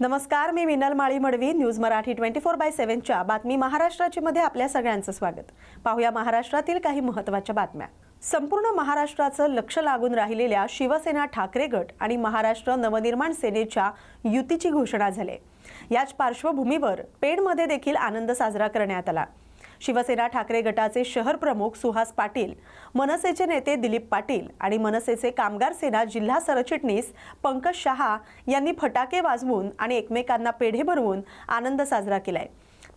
नमस्कार मी Minal Mali Madavi news Marathi twenty four by सेव्हनच्या बातमी महाराष्ट्राची मध्ये आपल्या सगळ्यांचं स्वागत. पाहूया महाराष्ट्रातील काही महत्त्वाच्या बातम्या. संपूर्ण महाराष्ट्राचं लक्ष लागून राहिलेल्या शिवसेना ठाकरे गट आणि महाराष्ट्र नवनिर्माण सेनेच्या युतीची घोषणा झाली. याच पार्श्वभूमीवर पेणमध्ये देखील आनंद साजरा करण्यात आला. शिवसेना ठाकरे गटाचे शहर प्रमुख सुहास पाटील मनसेचे नेते दिलीप पाटील आणि मनसेचे कामगार सेना जिल्हा सरचिटणीस पंकज शहा यांनी फटाके वाजवून आणि एकमेकांना पेढे भरवून आनंद साजरा केलाय.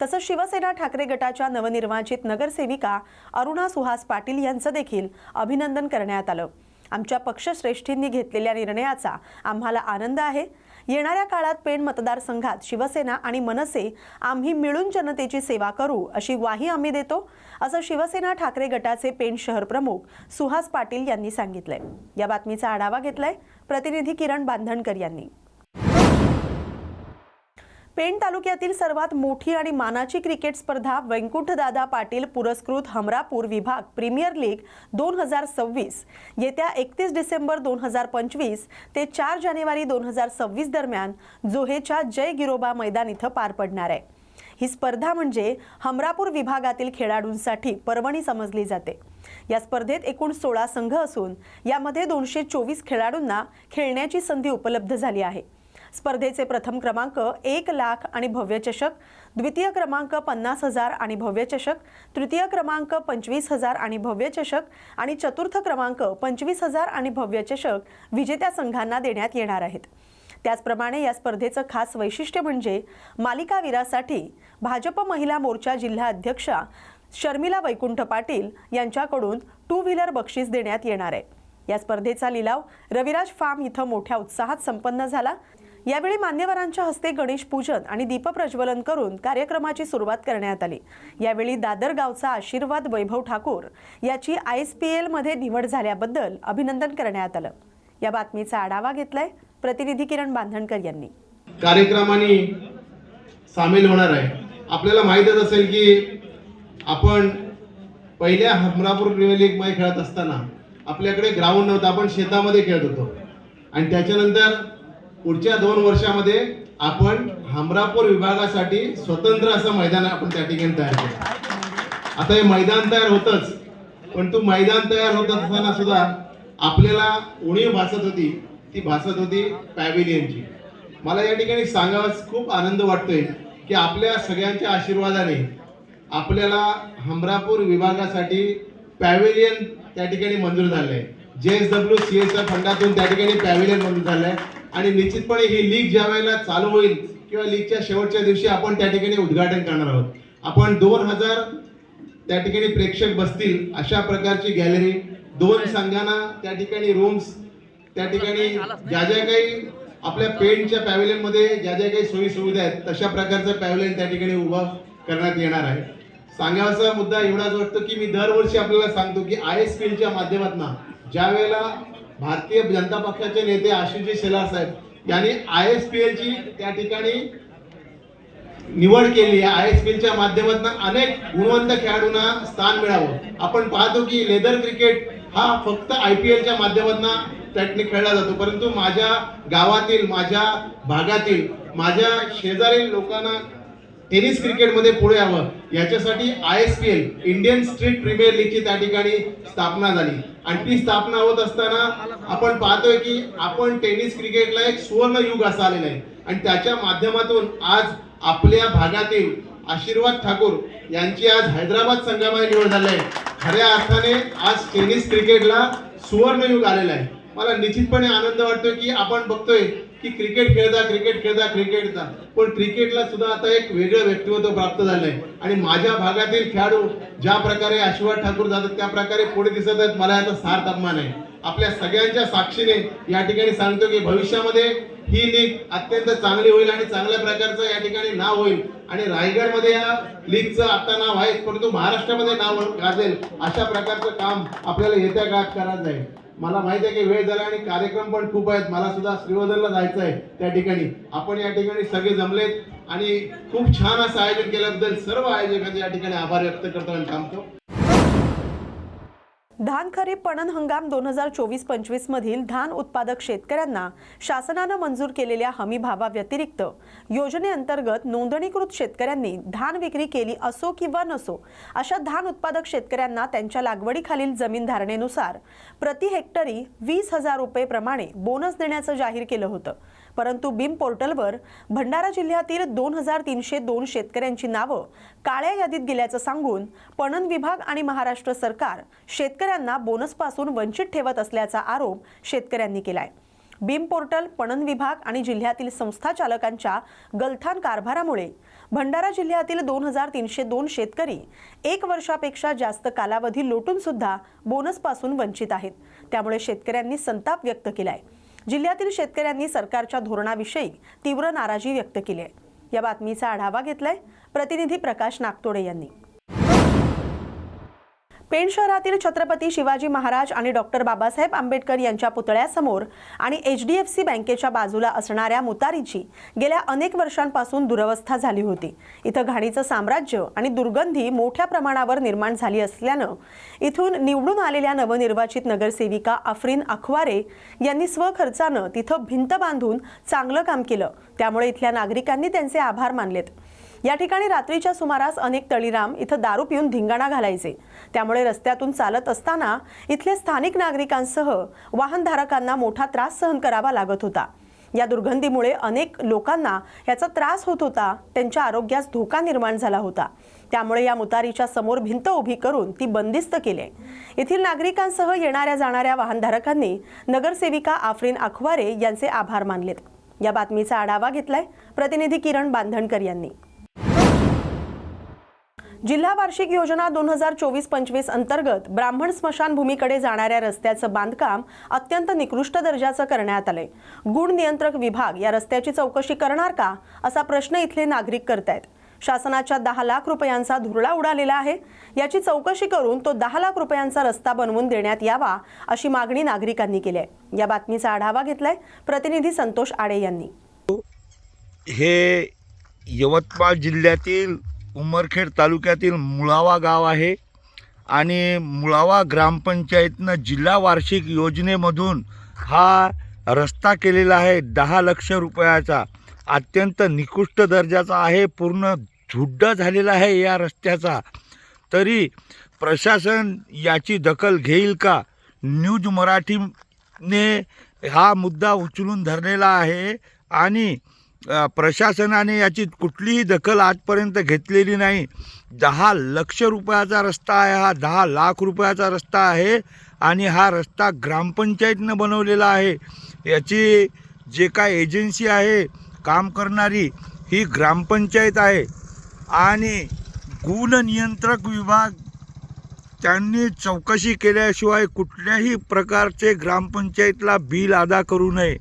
तसंच शिवसेना ठाकरे गटाच्या नवनिर्वाचित नगरसेविका अरुणा सुहास पाटील यांचं देखील अभिनंदन करण्यात आलं. आमच्या पक्षश्रेष्ठींनी घेतलेल्या निर्णयाचा आम्हाला आनंद आहे. येणाऱ्या काळात पेण मतदारसंघात शिवसेना आणि मनसे आम्ही मिळून जनतेची सेवा करू अशी ग्वाही आम्ही देतो असं शिवसेना ठाकरे गटाचे पेण शहर प्रमुख सुहास पाटील यांनी सांगितलंय. या बातमीचा आढावा घेतलाय प्रतिनिधी किरण बांधणकर यांनी. पेण तालुक्यातील सर्वात मोठी आणि मानाची क्रिकेट स्पर्धा व्यंकुठदादा पाटील पुरस्कृत हमरापूर विभाग प्रीमियर लीग दोन हजार सव्वीस. येत्या एकतीस डिसेंबर दोन हजार पंचवीस ते चार जानेवारी दोन हजार सव्वीस दरम्यान जोहेच्या जय गिरोबा मैदान इथं पार पडणार आहे. ही स्पर्धा म्हणजे हमरापूर विभागातील खेळाडूंसाठी पर्वणी समजली जाते. या स्पर्धेत एकूण सोळा संघ असून यामध्ये दोनशे चोवीस खेळाडूंना खेळण्याची संधी उपलब्ध झाली आहे. स्पर्धेचे प्रथम क्रमांक एक लाख आणि भव्य चषक द्वितीय क्रमांक पन्नास हजार आणि भव्य चषक तृतीय क्रमांक पंचवीस हजार आणि भव्य चषक आणि चतुर्थ क्रमांक पंचवीस हजार आणि भव्य चषक विजेत्या संघांना देण्यात येणार आहेत. त्याचप्रमाणे या स्पर्धेचं खास वैशिष्ट्य म्हणजे मालिकावीरासाठी भाजप महिला मोर्चा जिल्हा अध्यक्षा शर्मिला वैकुंठ पाटील यांच्याकडून टू व्हीलर बक्षीस देण्यात येणार आहे. या स्पर्धेचा लिलाव रविराज फार्म इथं मोठ्या उत्साहात संपन्न झाला. यावेळी मान्यवरांच्या हस्ते गणेश पूजन आणि दीपप्रज्वलन करून कार्यक्रमाची सुरुवात करण्यात आली. यावेळी दादर गावचा आशीर्वाद वैभव ठाकूर याची आय एस पी एलमध्ये निवड झाल्याबद्दल अभिनंदन करण्यात आलं. या बातमीचा आढावा घेतलाय प्रतिनिधी किरण बांधणकर यांनी. कार्यक्रमाने सामील होणार आहे. आपल्याला माहीतच असेल की आपण पहिल्या हमरापूर प्रीमियर लीगमध्ये खेळत असताना आपल्याकडे ग्राउंड नव्हतं आपण शेतामध्ये खेळत होतो. आणि त्याच्यानंतर पुढच्या दोन वर्षामध्ये आपण हमरापूर विभागासाठी स्वतंत्र असं मैदान आपण त्या ठिकाणी तयार केलं. आता हे मैदान तयार होतच पण तो मैदान तयार होत असताना सुद्धा आपल्याला उणीव भासत होती ती भासत होती पॅव्हिलियनची. मला या ठिकाणी सांगावाच खूप आनंद वाटतोय की आपल्या सगळ्यांच्या आशीर्वादाने आपल्याला हमरापूर विभागासाठी पॅव्हिलियन त्या ठिकाणी मंजूर झालं आहे जे एस डब्ल्यू सी एसच्या फंडातून त्या ठिकाणी पॅव्हिलियन मंजूर झालं आहे आणि निश्चितपणे ही लीग ज्या वेळेला चालू होईल किंवा लीगच्या शेवटच्या दिवशी आपण त्या ठिकाणी उद्घाटन करणार आहोत. आपण दोन हजार त्या ठिकाणी प्रेक्षक बसतील अशा प्रकारची गॅलरी दोन संघांना त्या ठिकाणी रूम्स त्या ठिकाणी ज्या ज्या काही आपल्या पेंटच्या पॅव्हिलियनमध्ये ज्या ज्या काही सोयी सुविधा आहेत तशा प्रकारचं पॅव्हिलियन त्या ठिकाणी उभं करण्यात येणार आहे. सांगावाचा मुद्दा एवढाच वाटतो की मी दरवर्षी आपल्याला सांगतो की आय एस पी एलच्या माध्यमातून ज्या वेळेला भारतीय जनता पक्षाचे नेते आशिषजी शेलार साहेब यांनी आय एस पी एलची त्या ठिकाणी निवड केली. आहे आय एस पी एलच्या माध्यमातून अनेक गुणवंत खेळाडूंना स्थान मिळावं. आपण पाहतो की लेदर क्रिकेट हा फक्त आय पी एलच्या माध्यमातून त्या ठिकाणी खेळला जातो. परंतु माझ्या गावातील माझ्या भागातील माझ्या शेजारील लोकांना टेनिस क्रिकेटमध्ये पुढे यावं. याच्यासाठी I S P L Indian street premier लीगची त्या ठिकाणी स्थापना झाली. आणि ती स्थापना होत असताना आपण पाहतोय की आपण टेनिस क्रिकेटला एक सुवर्ण युग असं आलेला आहे. आणि त्याच्या माध्यमातून आज आपल्या भागातील आशीर्वाद ठाकूर यांची आज हैदराबाद संघामध्ये निवड झाली आहे. खऱ्या अर्थाने आज टेनिस क्रिकेटला सुवर्णयुग आलेला आहे. मला निश्चितपणे आनंद वाटतोय की आपण बघतोय की क्रिकेट खेळता क्रिकेट खेळता क्रिकेटचा पण क्रिकेटला सुद्धा आता एक वेगळं व्यक्तिमत्व प्राप्त झालं आहे आणि माझ्या भागातील खेळाडू ज्या प्रकारे आशीर्वाद ठाकूर जातात त्या प्रकारे पुढे दिसत आहेत मला याचा सार्थ अपमान आहे. आपल्या सगळ्यांच्या साक्षीने या ठिकाणी सांगतो की भविष्यामध्ये ही लीग अत्यंत चांगली होईल आणि चांगल्या प्रकारचं या ठिकाणी नाव होईल. आणि रायगडमध्ये या लीगचं आता नाव आहे परंतु महाराष्ट्रामध्ये नाव गाजेल अशा प्रकारचं काम आपल्याला येत्या काळात करायचं आहे मला माहिती आहे की वेळ झाला आणि कार्यक्रम पण खूप आहेत. मला सुद्धा श्रीवर्धनला जायचं आहे त्या ठिकाणी. आपण या ठिकाणी सगळे जमलेत आणि खूप छान असं आयोजन केल्याबद्दल सर्व आयोजकांचे या ठिकाणी आभार व्यक्त करताना थांबतो. धान खरीप पणन हंगाम दोन हजार चोवीस पंचवीस मधील धान उत्पादक शेतकऱ्यांना शासनानं मंजूर केलेल्या हमी भावाव्यतिरिक्त योजनेअंतर्गत नोंदणीकृत शेतकऱ्यांनी धान विक्री केली असो किंवा नसो अशा धान उत्पादक शेतकऱ्यांना त्यांच्या लागवडीखालील जमीन धारणेनुसार प्रति हेक्टरी वीस हजार रुपये प्रमाणे बोनस देण्याचं जाहीर केलं होतं. परंतु बीम पोर्टलवर भंडारा जिल्ह्यातील दोन हजार तीनशे दोन शेतकऱ्यांची नावं काळ्या यादीत गेल्याचं सांगून पणन विभाग आणि महाराष्ट्र सरकार शेतकऱ्यांना बोनसपासून वंचित ठेवत असल्याचा आरोप शेतकऱ्यांनी केलाय. बीम पोर्टल पणन विभाग आणि जिल्ह्यातील संस्था चालकांच्या गलथान कारभारामुळे भंडारा जिल्ह्यातील दोन हजार तीनशे दोन शेतकरी एक वर्षापेक्षा जास्त कालावधी लोटून सुद्धा बोनसपासून वंचित आहेत. त्यामुळे शेतकऱ्यांनी संताप व्यक्त केलाय. जिल्ह्यातील शेतकऱ्यांनी सरकारच्या धोरणाविषयी तीव्र नाराजी व्यक्त केली आहे. या बातमीचा आढावा घेतलाय प्रतिनिधी प्रकाश नागतोडे यांनी. पेण शहरातील छत्रपती शिवाजी महाराज आणि डॉक्टर बाबासाहेब आंबेडकर यांच्या पुतळ्यासमोर आणि एच डी एफ सी बँकेच्या बाजूला असणाऱ्या मुतारीची गेल्या अनेक वर्षांपासून दुरवस्था झाली होती. इथं घाणीचं साम्राज्य आणि दुर्गंधी मोठ्या प्रमाणावर निर्माण झाली असल्यानं इथून निवडून आलेल्या नवनिर्वाचित नगरसेविका अफरीन अखवारे यांनी स्वखर्चानं तिथं भिंत बांधून चांगलं काम केलं. त्यामुळे इथल्या नागरिकांनी त्यांचे आभार मानलेत. या ठिकाणी रात्रीच्या सुमारास अनेक तळीराम इथं दारू पिऊन धिंगाणा घालायचे. त्यामुळे रस्त्यातून चालत असताना इथले स्थानिक नागरिकांसह वाहनधारकांना मोठा त्रास सहन करावा लागत होता. या दुर्गंधीमुळे अनेक लोकांना याचा त्रास होत होता. त्यांच्या आरोग्यास धोका निर्माण झाला होता. त्यामुळे या मुतारीच्या समोर भिंत उभी करून ती बंदिस्त केली. येथील नागरिकांसह येणाऱ्या जाणाऱ्या वाहनधारकांनी नगरसेविका आफरीन अखवारे यांचे आभार मानलेत. या बातमीचा आढावा घेतलाय प्रतिनिधी किरण बांधणकर यांनी. जिल्हा वार्षिक योजना दोन हजार चोवीस पंचवीस अंतर्गत ब्राह्मण स्मशानभूमीकडे जाणाऱ्या रस्त्याचं बांधकाम अत्यंत निकृष्ट दर्जाचं करण्यात आलंय. गुण नियंत्रक विभाग या रस्त्याची चौकशी करणार का असा प्रश्न इथले नागरिक करतायत. शासनाच्या दहा लाख रुपयांचा धुरळा उडालेला आहे. याची चौकशी करून तो दहा लाख रुपयांचा रस्ता बनवून देण्यात यावा अशी मागणी नागरिकांनी केली आहे या बातमीचा आढावा घेतलाय प्रतिनिधी संतोष आडे यांनी. हे यवतमाळ जिल्ह्यातील उमरखेड तालुक्यातील मुळावा गाव आहे आणि मुळावा ग्रामपंचायतनं जिल्हा वार्षिक योजनेमधून हा रस्ता केलेला आहे. दहा लक्ष रुपयाचा. अत्यंत निकृष्ट दर्जाचा आहे. पूर्ण झुड्ड झालेला आहे या रस्त्याचा. तरी प्रशासन याची दखल घेईल का? न्यूज मराठीने हा मुद्दा उचलून धरलेला आहे आणि प्रशासनाने याची कुठलीही दखल आजपर्यंत घेतलेली नाही. दहा लक्ष रुपयाचा रस्ता आहे हा दहा लाख रुपयाचा रस्ता आहे आणि हा रस्ता ग्रामपंचायतनं बनवलेला आहे. याची जे काय एजन्सी आहे काम करणारी ही ग्रामपंचायत आहे आणि गुणनियंत्रक विभाग त्यांनी चौकशी केल्याशिवाय कुठल्याही प्रकारचे ग्रामपंचायतला बिल अदा करू नये.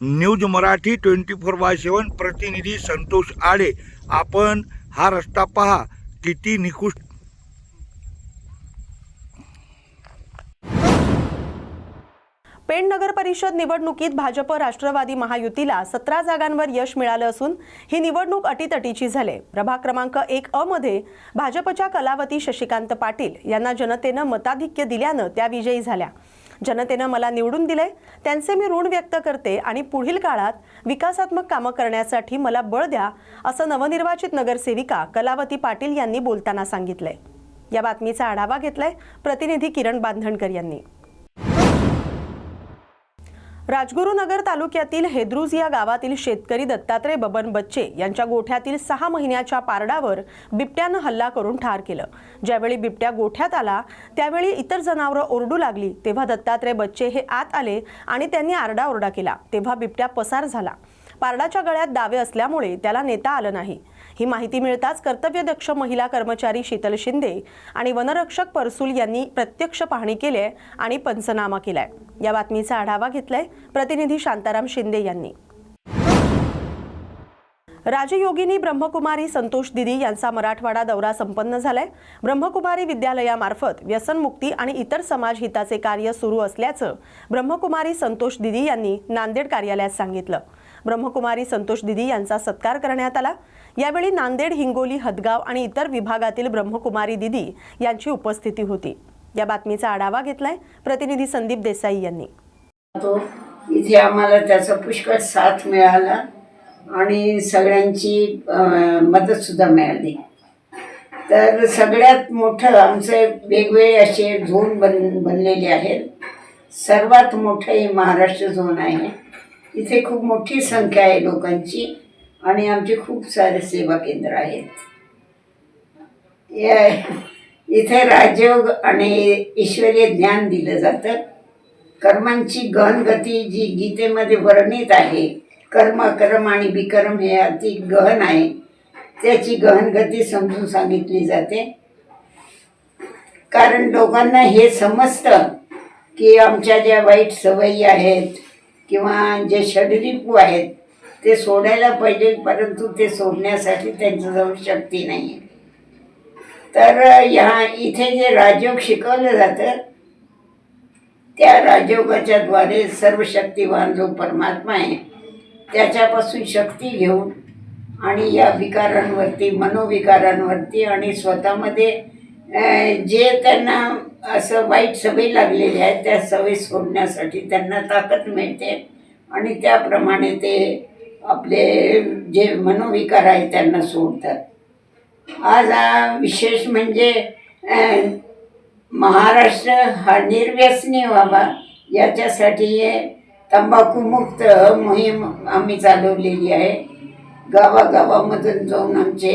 News Marathi twenty four by seven प्रतिनिधी संतोष आडे. आपण हा रस्ता पहा किती निकृष्ट. पेण नगर परिषद निवडणुकीत भाजप राष्ट्रवादी महायुतीला सतरा जागांवर यश मिळालं असून ही निवडणूक अटीतटीची झाली. प्रभाग क्रमांक एक अ मध्ये भाजपच्या कलावती शशिकांत पाटील यांना जनतेनं मताधिक्य दिल्यानं त्या विजयी झाल्या. जनतेनं मला निवडून दिले त्यांचे मी ऋण व्यक्त करते आणि पुढील काळात विकासात्मक कामं करण्यासाठी मला बळ द्या असं नवनिर्वाचित नगरसेविका कलावती पाटील यांनी बोलताना सांगितलंय. या बातमीचा आढावा घेतलाय प्रतिनिधी किरण बांधणकर यांनी. राजगुरुनगर तालुक्यातील हेद्रुज या गावातील शेतकरी दत्तात्रय बबन बच्चे यांच्या गोठ्यातील सहा महिन्याच्या पारडावर बिबट्यानं हल्ला करून ठार केलं. ज्यावेळी बिबट्या गोठ्यात आला त्यावेळी इतर जनावरं ओरडू लागली तेव्हा दत्तात्रय बच्चे हे आत आले आणि त्यांनी आरडाओरडा केला. तेव्हा बिबट्या पसार झाला. पारडाच्या गळ्यात दावे असल्यामुळे त्याला नेता आलं नाही. ही माहिती मिळताच कर्तव्यदक्ष महिला कर्मचारी शीतल शिंदे आणि वनरक्षक परसूल यांनी प्रत्यक्ष पाहणी केली आहे आणि पंचनामा केलाय. या बातमीचा आढावा घेतलाय प्रतिनिधी शांताराम शिंदे यांनी. राजयोगिनी ब्रह्मकुमारी संतोष दिदी यांचा मराठवाडा दौरा संपन्न झालाय. ब्रह्मकुमारी विद्यालयामार्फत व्यसनमुक्ती आणि इतर समाज हिताचे कार्य सुरू असल्याचं ब्रह्मकुमारी संतोष दिदी यांनी नांदेड कार्यालयात सांगितलं. ब्रह्मकुमारी संतोष दिदी यांचा सत्कार करण्यात आला. यावेळी नांदेड हिंगोली हदगाव आणि इतर विभागातील ब्रह्मकुमारी दिदी यांची उपस्थिती होती. या बातमीचा आढावा घेतलाय प्रतिनिधी संदीप देसाई यांनी. तो इथे आम्हाला त्याचा पुष्कळ साथ मिळाला आणि सगळ्यांची मदत सुद्धा मिळाली. तर सगळ्यात मोठं आमचे वेगवेगळे असे झोन बन बनलेले आहेत. सर्वात मोठं हे महाराष्ट्र झोन आहे. इथे खूप मोठी संख्या आहे लोकांची आणि आमचे खूप सारे सेवा केंद्र आहेत. या- इथे राजयोग आणि ईश्वरीय ज्ञान दिलं जातं. कर्मांची गहन गती जी गीतेमध्ये वर्णित आहे कर्म कर्म आणि विकर्म हे अति गहन आहे. त्याची गहन गती समजून सांगितली जाते. कारण लोकांना हे समजतं की आमच्या ज्या वाईट सवयी आहेत किंवा जे षडरिपू आहेत ते सोडायला पाहिजे परंतु ते सोडण्यासाठी त्यांच्याजवळ शक्ती नाही आहे तर ह्या इथे जे राजयोग शिकवलं जातं त्या राजयोगाच्या द्वारे सर्व शक्तिवान जो परमात्मा आहे त्याच्यापासून शक्ती घेऊन आणि या विकारांवरती मनोविकारांवरती आणि स्वतःमध्ये जे त्यांना असं वाईट सवयी लागलेली आहे त्या सवयी सोडण्यासाठी त्यांना ताकद मिळते आणि त्याप्रमाणे ते आपले जे मनोविकार आहेत त्यांना सोडतात. आज विशेष म्हणजे महाराष्ट्र हा निर्व्यसनी व्हावा. याच्यासाठी हे तंबाखूमुक्त मोहीम आम्ही चालवलेली आहे. गावागावामधून जाऊन आमचे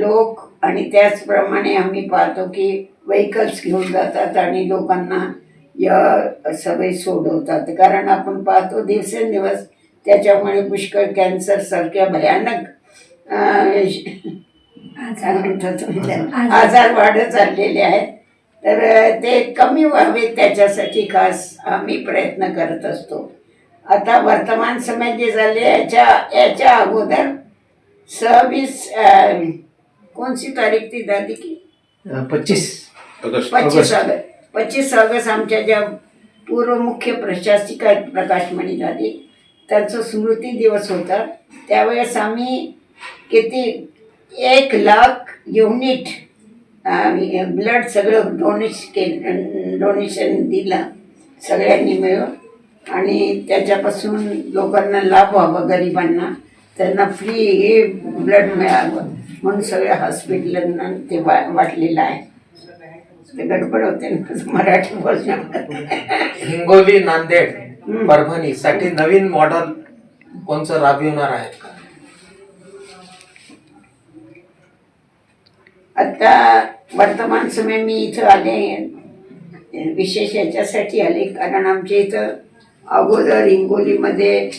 लोक आणि त्याचप्रमाणे आम्ही पाहतो की व्हेकल्स घेऊन जातात आणि लोकांना या सवयी सोडवतात. कारण आपण पाहतो दिवसेंदिवस त्याच्यामुळे पुष्कळ कॅन्सरसारख्या भयानक आजार. वाढत चाललेले आहेत. तर ते कमी व्हावे त्याच्यासाठी खास आम्ही प्रयत्न करत असतो. आता वर्तमान समय जे झाले याच्या याच्या अगोदर सव्वीस कोणती तारीख ती दादी की? पच्चीस. पच्चीस ऑगस्ट. पच्चीस ऑगस्ट आमच्या ज्या पूर्व मुख्य प्रशासिका आहेत प्रकाशमणी दादी त्यांचा स्मृती दिवस होता. त्यावेळेस आम्ही किती एक लाख युनिट ब्लड सगळं डोनेश के डोनेशन दिलं सगळ्यांनी मिळून. आणि त्याच्यापासून लोकांना लाभ व्हावा गरिबांना. त्यांना फ्री ब्लड मिळावं म्हणून सगळ्या हॉस्पिटलांना ते वा वाटलेलं आहे. ते गडबड होते ना मराठी बोलण्यामध्ये. हिंगोली नांदेड परभणी साठी नवीन मॉडेल कोणचं राबविणार आहेत का आता वर्तमान समय मी इथं आले विशेष याच्यासाठी आले कारण आमच्या इथं अगोदर हिंगोलीमध्ये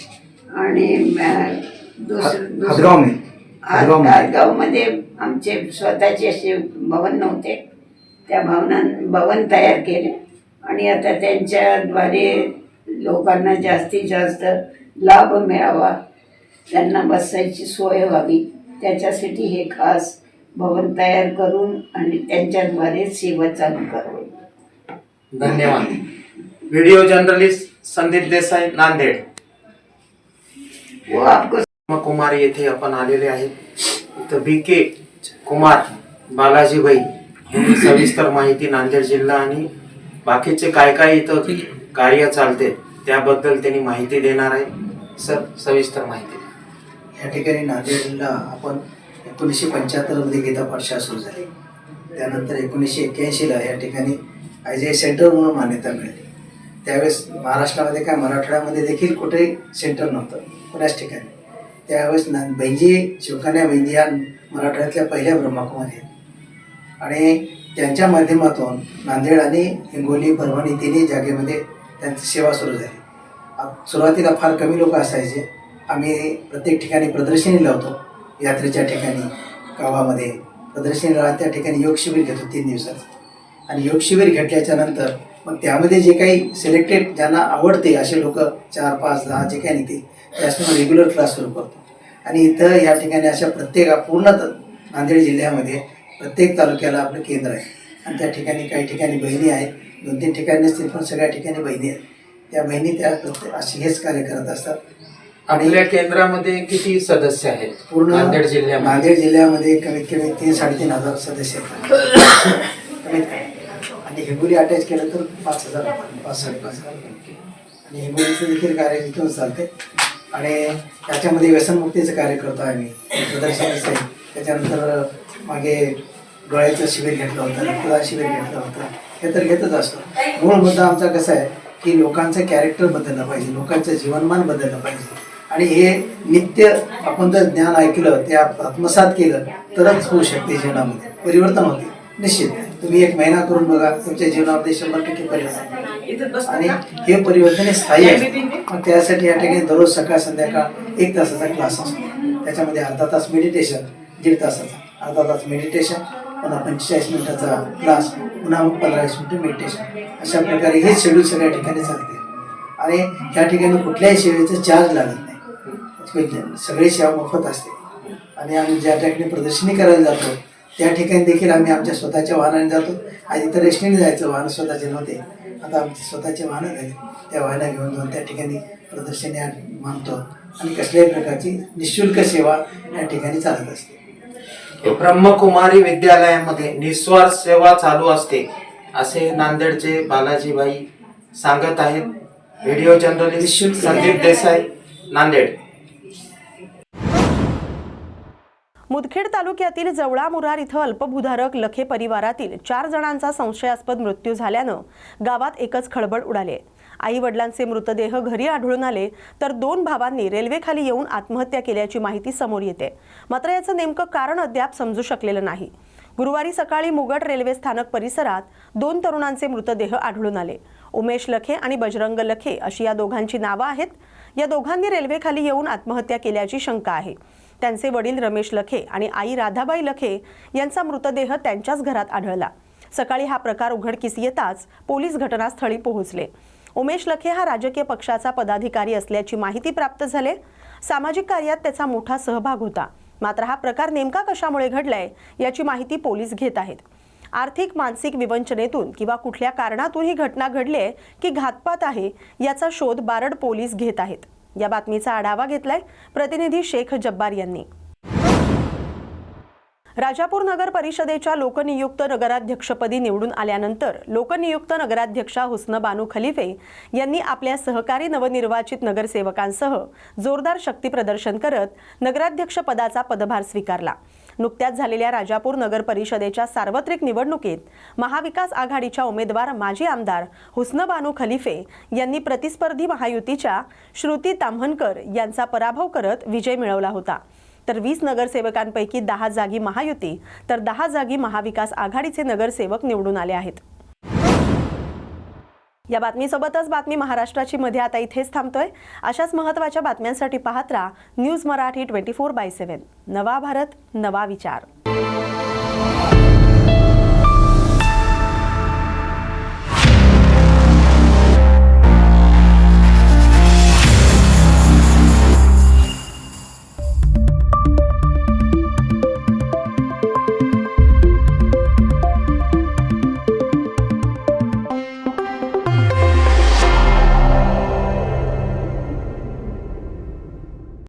आणि दुसरं आमचे स्वतःचे असे भवन नव्हते. त्या भवनां भवन तयार केले. आणि आता त्यांच्याद्वारे लोकांना जास्तीत जास्त लाभ मिळावा. त्यांना बसायची सोय व्हावी. त्याच्यासाठी हे खास भवन तयार करून आणि त्यांच्याद्वारे सेवा चालू करावी. धन्यवाद. Video journalist Sandeep Desai Nanded. व आपको कुमार येथे आपण आलेले आहेत. इथं बी के कुमार बालाजीबाई यांनी सविस्तर माहिती नांदेड जिल्हा आणि बाकीचे काय काय इथं कार्य चालते त्याबद्दल त्यांनी माहिती देणार आहे. सर सविस्तर माहिती या ठिकाणी नांदेड जिल्हा आपण एकोणीसशे पंच्याहत्तरमध्ये गीता पाठशाळा सुरू झाली. त्यानंतर एकोणीसशे एक्क्याऐंशीला या ठिकाणी आय ए सेंटर म्हणून मान्यता मिळाली. त्यावेळेस महाराष्ट्रामध्ये काय मराठवाड्यामध्ये देखील कुठेही सेंटर नव्हतं कोणाच ठिकाणी. त्यावेळेस ना बैंजी शिवकन्या बैंजी या मराठवाड्यातल्या पहिल्या ब्रह्मकुमारी आहेत. आणि त्यांच्या माध्यमातून नांदेड आणि हिंगोली परभणी तिन्ही जागेमध्ये त्यांची सेवा सुरू झाली. सुरुवातीला फार कमी लोक असायचे. आम्ही प्रत्येक ठिकाणी प्रदर्शनी लावतो. यात्रेच्या ठिकाणी गावामध्ये प्रदर्शनी लावून त्या ठिकाणी योग शिबिर घेतो तीन दिवसाचं आणि योग शिबिर घेतल्याच्या नंतर मग त्यामध्ये जे काही सिलेक्टेड ज्यांना आवडते असे लोक चार पाच दहा जे काही निघतील त्यासमोर रेग्युलर क्लास सुरू करतो. आणि इथं या ठिकाणी अशा प्रत्येक पूर्ण नांदेड जिल्ह्यामध्ये प्रत्येक तालुक्याला आपलं केंद्र आहे. आणि त्या ठिकाणी काही ठिकाणी बहिणी आहेत दोन तीन ठिकाणी नसतील पण सगळ्या ठिकाणी बहिणी आहेत. त्या बहिणी त्या प्रत्येक असे हेच कार्य करत असतात. आपल्या केंद्रामध्ये किती सदस्य आहेत? पूर्ण नांदेड जिल्ह्यामध्ये. नांदेड जिल्ह्यामध्ये कमीत कमी तीन साडेतीन हजार सदस्य आहेत. कमीत कमी. आणि हिंगोली अटॅच केलं तर पाच हजार पाच साडेपाच हजार. आणि हिंगोलीचं देखील कार्य तिथून चालते आणि त्याच्यामध्ये व्यसनमुक्तीचं कार्य करतो आम्ही. प्रदर्शनाचं आहे त्याच्यानंतर मागे डोळ्याचं शिबिर घेतलं होतं रक्तदान शिबिर घेतलं होतं. हे तर घेतच असतो. मूळ मुद्दा आमचा कसा आहे की लोकांचं कॅरेक्टर बदललं पाहिजे लोकांचं जीवनमान बदललं पाहिजे. आणि हे नित्य आपण जर ज्ञान ऐकलं ते आत्मसात केलं तरच होऊ शकते जीवनामध्ये. परिवर्तन होते. निश्चित. तुम्ही एक महिना करून बघा तुमच्या जीवनामध्ये शंभर टक्के परिवर्तन आणि हे परिवर्तन हे स्थायी असते मग त्यासाठी या ठिकाणी दररोज सकाळ संध्याकाळ एक तासाचा क्लास असतो. त्याच्यामध्ये अर्धा तास मेडिटेशन दीड तासाचा. अर्धा तास मेडिटेशन पुन्हा पंचेचाळीस मिनिटाचा क्लास पुन्हा मग पंधरा वीस मिनिटं मेडिटेशन अशा प्रकारे हे शेड्यूल सगळ्या ठिकाणी चालते. आणि ह्या ठिकाणी कुठल्याही सेवेचं चार्ज लागत नाही. सगळी सेवा मोफत असते. आणि आम्ही ज्या ठिकाणी प्रदर्शनी करायला जातो त्या ठिकाणी देखील आम्ही आमच्या स्वतःच्या वाहनाने जातो. आधी तर एसटीने जायचं वाहन स्वतःचे नव्हते. आता आमचे स्वतःचे वाहनं झाले त्या वाहनं घेऊन जाऊन त्या ठिकाणी प्रदर्शनी मानतो. आणि कसल्याही प्रकारची निशुल्क सेवा या ठिकाणी चालत असते. ब्रह्मकुमारी विद्यालयामध्ये निस्वार्थ सेवा चालू असते असे नांदेडचे बालाजीबाई सांगत आहेत. Video journalist Sandeep Desai Nanded. Mudkhed तालुक्यातील जवळा मुरार इथं अल्पभूधारक लखे परिवारातील चार जणांचा संशयास्पद मृत्यू झाल्यानं गावात एकच खळबळ उडाले. आई वडिलांचे मृतदेह घरी आढळून आले तर दोन भावांनी रेल्वेखाली येऊन आत्महत्या केल्याची माहिती समोर येते. मात्र याचं नेमकं कारण अद्याप समजू शकलेलं नाही. गुरुवारी सकाळी मुगट रेल्वे स्थानक परिसरात दोन तरुणांचे मृतदेह आढळून आले. उमेश लखे आणि बजरंग लखे अशी या दोघांची नावं आहेत. या दोघांनी रेल्वेखाली येऊन आत्महत्या केल्याची शंका आहे. त्यांचे वडील रमेश लखे आणि आई राधाबाई लखे यांचा मृतदेह त्यांच्याच घरात आढळला. सकाळी हा प्रकार उघडकीस येताच पोलीस घटनास्थळी पोहोचले. उमेश लखे हा राजकीय पक्षाचा पदाधिकारी असल्याची माहिती प्राप्त झाले. सामाजिक कार्यात त्याचा मोठा सहभाग होता. मात्र हा प्रकार नेमका कशामुळे घडलाय याची माहिती पोलीस घेत आहेत. आर्थिक मानसिक विवंचनेतून किंवा कुठल्या कारणातून ही घटना घडली आहे की घातपात आहे याचा शोध बारड पोलीस घेत आहेत. या बातमीचा आढावा घेतलाय प्रतिनिधी शेख जब्बार यांनी. राजापूर नगर परिषदेच्या लोकनियुक्त नगराध्यक्षपदी निवडून आल्यानंतर लोकनियुक्त नगराध्यक्षा हुस्न बानू खलिफे यांनी आपल्या सहकारी नवनिर्वाचित नगरसेवकांसह जोरदार शक्तीप्रदर्शन करत नगराध्यक्षपदाचा पदभार स्वीकारला. नुकत्याच झालेल्या राजापूर नगर परिषदेच्या सार्वत्रिक निवडणुकीत महाविकास आघाडीच्या उमेदवार माजी आमदार हुस्नबानू खलिफे यांनी प्रतिस्पर्धी महायुतीच्या श्रुती ताम्हणकर यांचा पराभव करत विजय मिळवला होता. तर वीस नगरसेवकांपैकी दहा जागी महायुती तर दहा जागी महाविकास आघाडीचे नगरसेवक निवडून आले आहेत. या बातमीसोबतच बातमी महाराष्ट्राची मध्ये आता इथेच थांबतोय. अशाच महत्त्वाच्या बातम्यांसाठी पाहत राहा news Marathi twenty four by seven. नवा भारत नवा विचार.